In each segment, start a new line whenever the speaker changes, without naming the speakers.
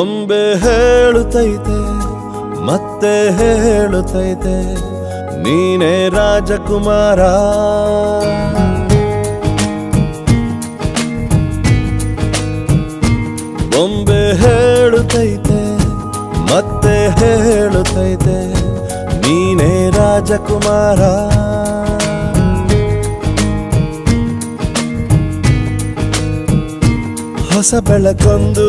ಬೊಂಬೆ ಹೇಳುತ್ತೈತೆ ಮತ್ತೆ ಹೇಳುತ್ತೈತೆ ನೀನೇ ರಾಜಕುಮಾರ. ಒಂಬೆ ಹೇಳುತ್ತೈತೆ ಮತ್ತೆ ಹೇಳುತ್ತೈತೆ ನೀನೇ ರಾಜಕುಮಾರ. ಹೊಸ ಬೆಳಕೊಂದು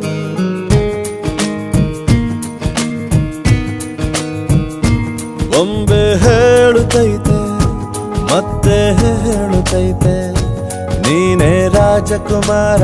ಬೊಂಬೆ ಹೇಳುತ್ತೈತೆ ಮತ್ತೆ ಹೇಳುತ್ತೈತೆ ನೀನೇ ರಾಜಕುಮಾರ.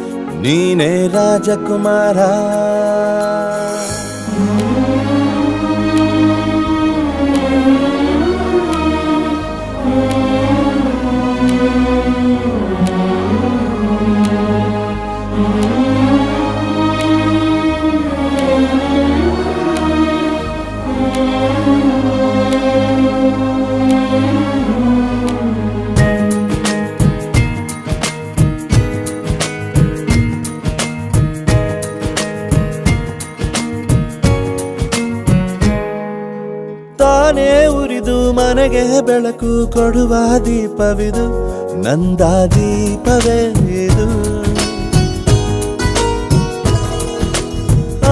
ನೀನೇ ರಾಜಕುಮಾರ ಮನೆಗೆ ಬೆಳಕು ಕೊಡುವ ದೀಪವಿದು, ನಂದ ದೀಪವೇ ಇದು.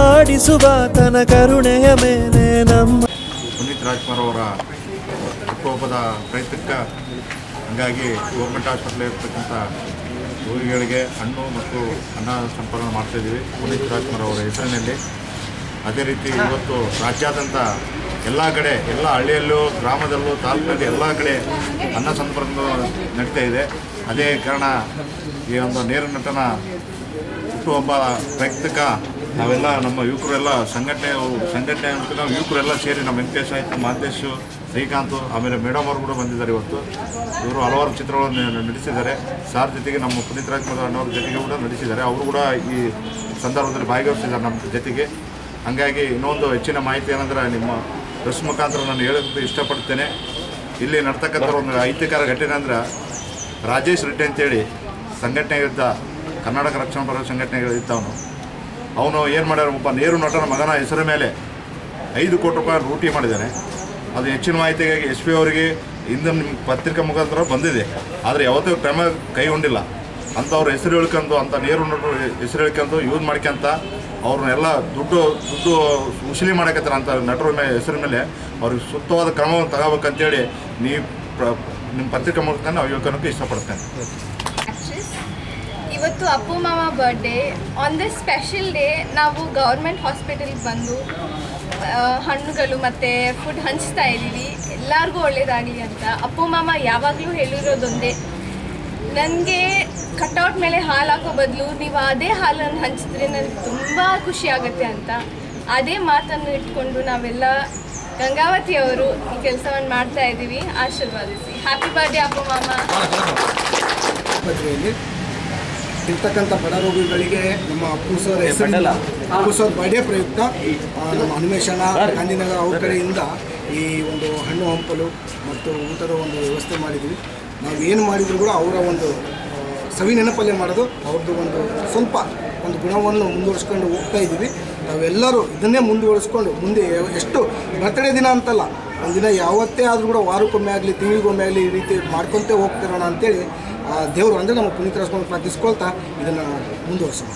ಆಡಿಸುವ ತನ ಕರುಣೆಯ ಮೇಲೆ ನಮ್ಮ
ಪುನೀತ್ ರಾಜ್ಕುಮಾರ್ ಅವರ ಕೋಪದ ಪ್ರಯತ್ನಕ್ಕ ಹಂಗಾಗಿ ಗೌರ್ಮೆಂಟ್ ಆಸ್ಪತ್ರೆ ಇರ್ತಕ್ಕಂಥ ರೋಗಿಗಳಿಗೆ ಹಣ್ಣು ಮತ್ತು ಅನ್ನ ಸಂಪರ್ಕ ಮಾಡ್ತಾಯಿದ್ದೀವಿ ಪುನೀತ್ ರಾಜ್ಕುಮಾರ್ ಅವರ ಹೆಸರಿನಲ್ಲಿ. ಅದೇ ರೀತಿ ಇವತ್ತು ರಾಜ್ಯಾದ್ಯಂತ ಎಲ್ಲ ಕಡೆ, ಎಲ್ಲ ಹಳ್ಳಿಯಲ್ಲೂ, ಗ್ರಾಮದಲ್ಲೂ, ತಾಲೂಕಲ್ಲಿ ಎಲ್ಲ ಕಡೆ ಅನ್ನ ಸಂಪರ್ಕ ನಡೀತಾ ಇದೆ. ಅದೇ ಕಾರಣ ಈ ಒಂದು ನೇರ ನಟನ ಹುಟ್ಟುಹಬ್ಬ ಪ್ರಯುಕ್ತಕ ನಾವೆಲ್ಲ ನಮ್ಮ ಯುವಕರೆಲ್ಲ ಸಂಘಟನೆ ಸಂಘಟನೆ ಅಂತ ನಾವು ಯುವಕರೆಲ್ಲ ಸೇರಿ ನಮ್ಮ ವೆಂಕಟೇಶ್ ಆಯಿತು ಮಹಂತೇಶು ಶ್ರೀಕಾಂತ್, ಆಮೇಲೆ ಮೇಡಮ್ ಅವರು ಕೂಡ ಬಂದಿದ್ದಾರೆ ಇವತ್ತು. ಇವರು ಹಲವಾರು ಚಿತ್ರಗಳನ್ನು ನಡೆಸಿದ್ದಾರೆ. ಸಾರ್ ಜೊತೆಗೆ ನಮ್ಮ ಪುನೀತ್ ರಾಜ್ಕುಮಾರ್ ಅಣ್ಣವ್ರ ಜೊತೆಗೆ ಕೂಡ ನಡೆಸಿದ್ದಾರೆ. ಅವರು ಕೂಡ ಈ ಸಂದರ್ಭದಲ್ಲಿ ಭಾಗವಹಿಸಿದ್ದಾರೆ ನಮ್ಮ ಜೊತೆಗೆ. ಹಾಗಾಗಿ ಇನ್ನೊಂದು ಹೆಚ್ಚಿನ ಮಾಹಿತಿ ಏನಂದ್ರೆ ನಿಮ್ಮ ಪ್ರೆಸ್ ಮುಖಾಂತರ ನಾನು ಹೇಳೋದಕ್ಕೆ ಇಷ್ಟಪಡ್ತೇನೆ. ಇಲ್ಲಿ ನಡ್ತಕ್ಕಂಥ ಒಂದು ಐತಿಕಾರ ಘಟನೆ ಅಂದ್ರೆ ರಾಜೇಶ್ ರೆಡ್ಡಿ ಅಂತೇಳಿ ಸಂಘಟನೆ ಇದ್ದ ಕರ್ನಾಟಕ ರಕ್ಷಣಾ ಪರ ಸಂಘಟನೆ ಇದ್ದವನು ಅವನು ಏನು ಮಾಡ್ಯಾರ ನೇರು ನಟನ ಮಗನ ಹೆಸರ ಮೇಲೆ ಐದು ಕೋಟಿ ರೂಪಾಯಿ ರೂಟಿ ಮಾಡಿದ್ದಾನೆ ಅದು ಹೆಚ್ಚಿನ ಮಾಹಿತಿಗಾಗಿ ಎಸ್ ಪಿ ಅವರಿಗೆ ಹಿಂದೆ ನಿಮ್ಮ ಪತ್ರಿಕಾ ಮುಖಾಂತರ ಬಂದಿದೆ. ಆದರೆ ಯಾವತ್ತೂ ಕ್ರಮ ಕೈಗೊಂಡಿಲ್ಲ ಅಂಥವ್ರ ಹೆಸರು ಹೇಳ್ಕೊಂಡು ಅಂಥ ನೇರು ನಟರು ಹೆಸರು ಹೇಳ್ಕೊಂಡು, ಯೂಸ್ ಮಾಡ್ಕೊಂತ ಅವ್ರನ್ನೆಲ್ಲ ದುಡ್ಡು ದುಡ್ಡು ಉಸಿಲಿ ಮಾಡಕತ್ತಾರ ಅಂತ ನಟರ ಮೇಲೆ, ಹೆಸರ ಮೇಲೆ ಅವ್ರಿಗೆ ಸೂಕ್ತವಾದ ಕ್ರಮವನ್ನು ತಗೋಬೇಕಂತೇಳಿ ನೀವು ನಿಮ್ಮ ಪತ್ರಿಕಾ ಮೂಲಕ ನಾವು ಯೋಗಕ್ಕೆ ಇಷ್ಟಪಡ್ತೇನೆ.
ಇವತ್ತು ಅಪ್ಪು ಮಾಮ birthday on this special day ನಾವು ಗೌರ್ಮೆಂಟ್ ಹಾಸ್ಪಿಟಲ್ಗೆ ಬಂದು ಹಣ್ಣುಗಳು ಮತ್ತು ಫುಡ್ ಹಂಚ್ತಾ ಇದ್ದೀವಿ. ಎಲ್ಲರಿಗೂ ಒಳ್ಳೇದಾಗಲಿ ಅಂತ. ಅಪ್ಪು ಮಾಮ ಯಾವಾಗಲೂ ಹೇಳಿರೋದೊಂದೇ ನನಗೆ ಕಟೌಟ್ ಮೇಲೆ ಹಾಲು ಹಾಕೋ ಬದಲು ನೀವು ಅದೇ ಹಾಲನ್ನು ಹಂಚಿದ್ರೆ ನನಗೆ ತುಂಬ ಖುಷಿ ಆಗುತ್ತೆ ಅಂತ. ಅದೇ ಮಾತನ್ನು ಇಟ್ಕೊಂಡು ನಾವೆಲ್ಲ ಗಂಗಾವತಿ ಅವರು ಈ ಕೆಲಸವನ್ನು ಮಾಡ್ತಾ ಇದ್ದೀವಿ. ಆಶೀರ್ವಾದಿಸಿ. ಹ್ಯಾಪಿ ಬರ್ಡೇ ಅಪ್ಪ ಮಾಮ.
ಆಸ್ಪತ್ರೆಯಲ್ಲಿ ಇರ್ತಕ್ಕಂಥ ಬಡ ರೋಗಿಗಳಿಗೆ ನಮ್ಮ ಅಪ್ಪು ಸರ್ ಹೆಸರಿನಿಂದ ಅಪ್ಪು ಸರ್ ಬರ್ಡೇ ಪ್ರಯುಕ್ತ. ನಮ್ಮ ಅನ್ವೇಷಣ ಗಾಂಧಿನಗರ ಅವ್ರ ಕಡೆಯಿಂದ ಈ ಒಂದು ಹಣ್ಣು ಹಂಪಲು ಮತ್ತು ಊಟದ ಒಂದು ವ್ಯವಸ್ಥೆ ಮಾಡಿದ್ವಿ. ನಾವು ಏನು ಮಾಡಿದರೂ ಕೂಡ ಅವರ ಒಂದು ಸವಿ ನೆನಪಲ್ಲೇ ಮಾಡೋದು. ಅವ್ರದ್ದು ಒಂದು ಸ್ವಲ್ಪ ಒಂದು ಗುಣವನ್ನು ಮುಂದುವರಿಸ್ಕೊಂಡು ಹೋಗ್ತಾ ಇದ್ದೀವಿ. ನಾವೆಲ್ಲರೂ ಇದನ್ನೇ ಮುಂದುವರಿಸ್ಕೊಂಡು ಮುಂದೆ ಎಷ್ಟು ಬರ್ತಡೇ ದಿನ ಅಂತಲ್ಲ ಒಂದಿನ ಯಾವತ್ತೇ ಆದರೂ ಕೂಡ ವಾರಕ್ಕೊಮ್ಮೆ ಆಗಲಿ, ತಿಂಗಳಿಗೊಮ್ಮೆ ಆಗಲಿ ಈ ರೀತಿ ಮಾಡ್ಕೊತೇ ಹೋಗ್ತಿರೋಣ ಅಂತೇಳಿ, ಆ, ದೇವರು ಅಂದರೆ ನಮ್ಮ ಪುನೀತ್ ರಾಜ್ಕುಮಾರ್ ಪ್ರಾರ್ಥಿಸ್ಕೊಳ್ತಾ ಇದನ್ನು ಮುಂದುವರಿಸೋಣ.